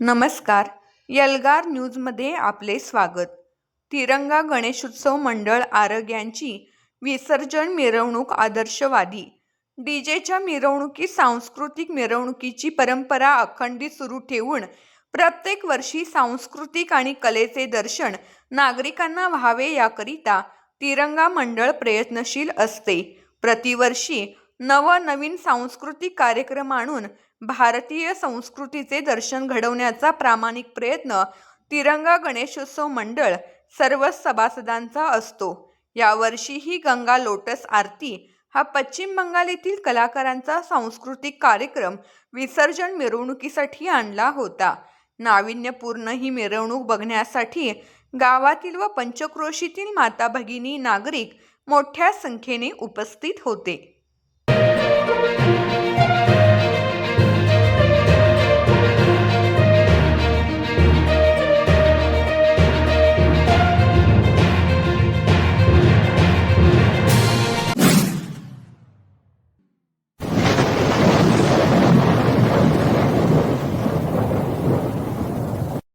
नमस्कार. यलगार न्यूजमध्ये आपले स्वागत. तिरंगा गणेशोत्सव मंडळ आरग यांची विसर्जन मिरवणूक आदर्शवादी. डीजेच्या मिरवणुकी सांस्कृतिक मिरवणुकीची परंपरा अखंडित सुरू ठेवून प्रत्येक वर्षी सांस्कृतिक आणि कलेचे दर्शन नागरिकांना व्हावे याकरिता तिरंगा मंडळ प्रयत्नशील असते. प्रतिवर्षी नवनवीन सांस्कृतिक कार्यक्रम आणून भारतीय संस्कृतीचे दर्शन घडवण्याचा प्रामाणिक प्रयत्न तिरंगा गणेशोत्सव मंडळ सर्व सभासदांचा असतो. यावर्षीही गंगा लोटस आरती हा पश्चिम बंगाल येथील कलाकारांचा सांस्कृतिक कार्यक्रम विसर्जन मिरवणुकीसाठी आणला होता. नाविन्यपूर्ण ही मिरवणूक बघण्यासाठी गावातील व पंचक्रोशीतील माता भगिनी नागरिक मोठ्या संख्येने उपस्थित होते. Música